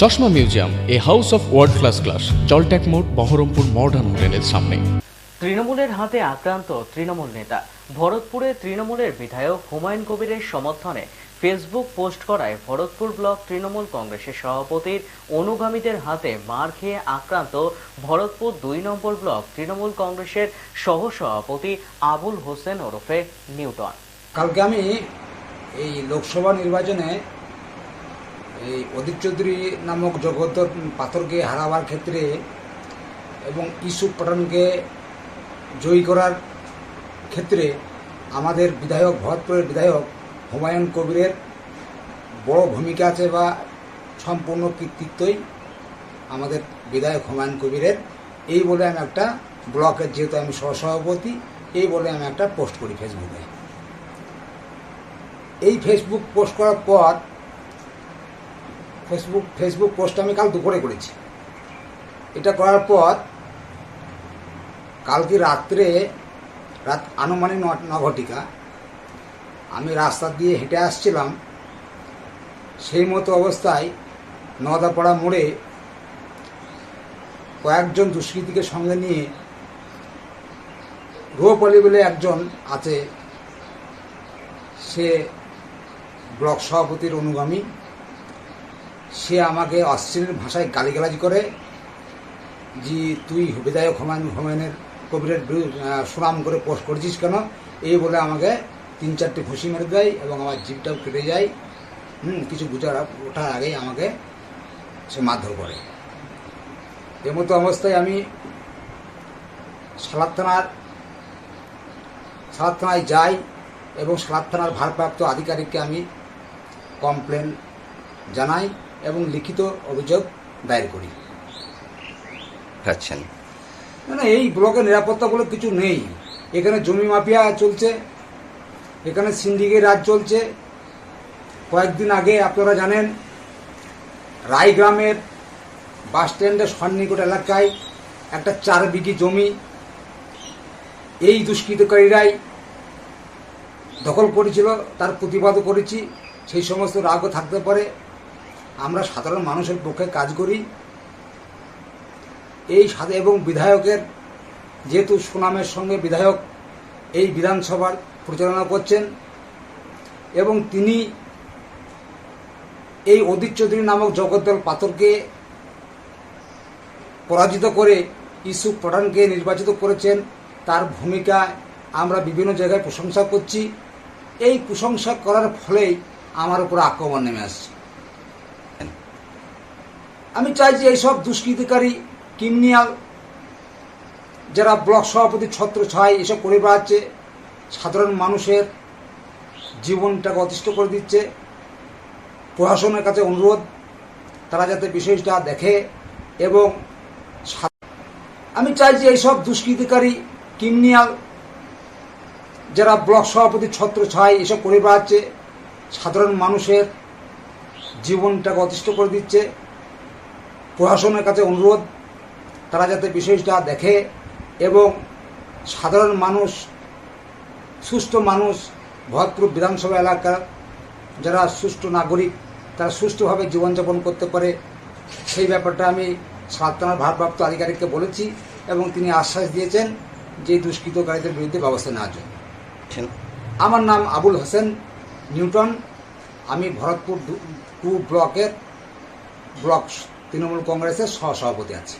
চশমা museum a house of world class class জলট্যাক মোড় Baharampur modern হোটেলের সামনে। তৃণমূলের হাতে আক্রান্ত তৃণমূল নেতা ভরতপুরে তৃণমূলের বিধায়ক হুমায়ুন কবিরের সমর্থনে ফেসবুক পোস্ট করায় ভরতপুর ব্লক তৃণমূল কংগ্রেসের সভাপতির অনুগামীদের হাতে মার খেয়ে আক্রান্ত ভরতপুর দুই নম্বর ব্লক তৃণমূল কংগ্রেসের সহসভাপতি আবুল হোসেন ওরফে নিউটন। কালকে আমি এই লোকসভা নির্বাচনে এই অদিত চৌধুরী নামক জগদ্দর পাথরকে হারাবার ক্ষেত্রে এবং ইসুফ পাঠানকে জয়ী করার ক্ষেত্রে আমাদের বিধায়ক, ভরতপুরের বিধায়ক হুমায়ুন কবিরের বড় ভূমিকা আছে বা সম্পূর্ণ কৃতিত্বই আমাদের বিধায়ক হুমায়ুন কবিরের। এই বলে আমি একটা ব্লকের যেহেতু আমি সহসভাপতি, এই বলে আমি একটা পোস্ট করি ফেসবুকে। এই ফেসবুক পোস্ট করার পর ফেসবুক ফেসবুক পোস্ট আমি কাল দুপুরে করেছি। এটা করার পর কালকে রাত্রে রাত আনুমানিক ন- ঘটিকা আমি রাস্তা দিয়ে হেঁটে আসছিলাম। সেই মতো অবস্থায় নদাপাড়া মোড়ে কয়েকজন দুষ্কৃতীকে সঙ্গে নিয়ে রুহপলি বলে একজন আছে। সে ব্লক সভাপতির অনুগামী। সে আমাকে অশ্লীল ভাষায় গালিগালাজ করে যে তুই বিধায়ক হুমায়ুন হুমায়ুনের কবিরের সুনাম করে পোস্ট করছিস কেন? এই বলে আমাকে তিন চারটে ঘুষি মেরে দেয় এবং আমার জিপটাও কেটে যায়। হুম, কিছু বুঝার, ওঠার আগেই আমাকে সে মারধর করে। এমতো অবস্থায় আমি সালাদ থানার সালাদ থানায় যাই এবং সালাদ থানার ভারপ্রাপ্ত আধিকারিককে আমি কমপ্লেন জানাই। এবং লিখিত অভিযোগ দায়ের করি। পাচ্ছেন না এই ব্লকে নিরাপত্তা বলে কিছু নেই। এখানে জমি মাফিয়া চলছে এখানে সিন্ডিকেট রাজ চলছে। কয়েকদিন আগে আপনারা জানেন রায়গ্রামের বাস স্ট্যান্ডের সন্নিকট এলাকায় একটা চার বিঘি জমি এই দুষ্কৃতকারীরাই দখল করেছিল তার প্রতিবাদও করেছি সেই সমস্ত রাগও থাকতে পারে। আমরা সাধারণ মানুষের পক্ষে কাজ করি। এই সাথে এবং বিধায়কের যেহেতু সুনামের সঙ্গে বিধায়ক এই বিধানসভার পরিচালনা করছেন এবং তিনি এই অদিত চৌধুরী নামক জগদ্দল পাথরকে পরাজিত করে ইসুফ পঠানকে নির্বাচিত করেছেন, তার ভূমিকা আমরা বিভিন্ন জায়গায় প্রশংসা করছি। এই প্রশংসা করার ফলেই আমার উপর আক্রমণ নেমে আসছে। আমি চাই যে এইসব দুষ্কৃতিকারী, ক্রিমিনাল, যারা ব্লক সভাপতি ছত্র ছয় এসব করে বেড়াচ্ছে, সাধারণ মানুষের জীবনটাকে অতিষ্ঠ করে দিচ্ছে, প্রশাসনের কাছে অনুরোধ, তারা যাতে বিষয়টা দেখে এবং আমি চাই যে এইসব দুষ্কৃতিকারী, ক্রিমিনাল, যারা ব্লক সভাপতি ছত্র ছয় এসব করে বেড়াচ্ছে, সাধারণ মানুষের জীবনটাকে অতিষ্ঠ করে দিচ্ছে প্রশাসনের কাছে অনুরোধ, তারা যাতে বিষয়টা দেখে এবং সাধারণ মানুষ সুস্থ মানুষ, ভরতপুর বিধানসভা এলাকার যারা সুষ্ঠু নাগরিক, তারা সুষ্ঠুভাবে জীবনযাপন করতে পারে সেই ব্যাপারটা আমি সাতটানার ভারপ্রাপ্ত আধিকারিককে বলেছি এবং তিনি আশ্বাস দিয়েছেন যে দুষ্কৃতকারীদের বিরুদ্ধে ব্যবস্থা নেওয়ার জন্য? আমার নাম আবুল হোসেন নিউটন আমি ভরতপুর টু ব্লকের ব্লক তৃণমূল কংগ্রেসের সহসভাপতি আছি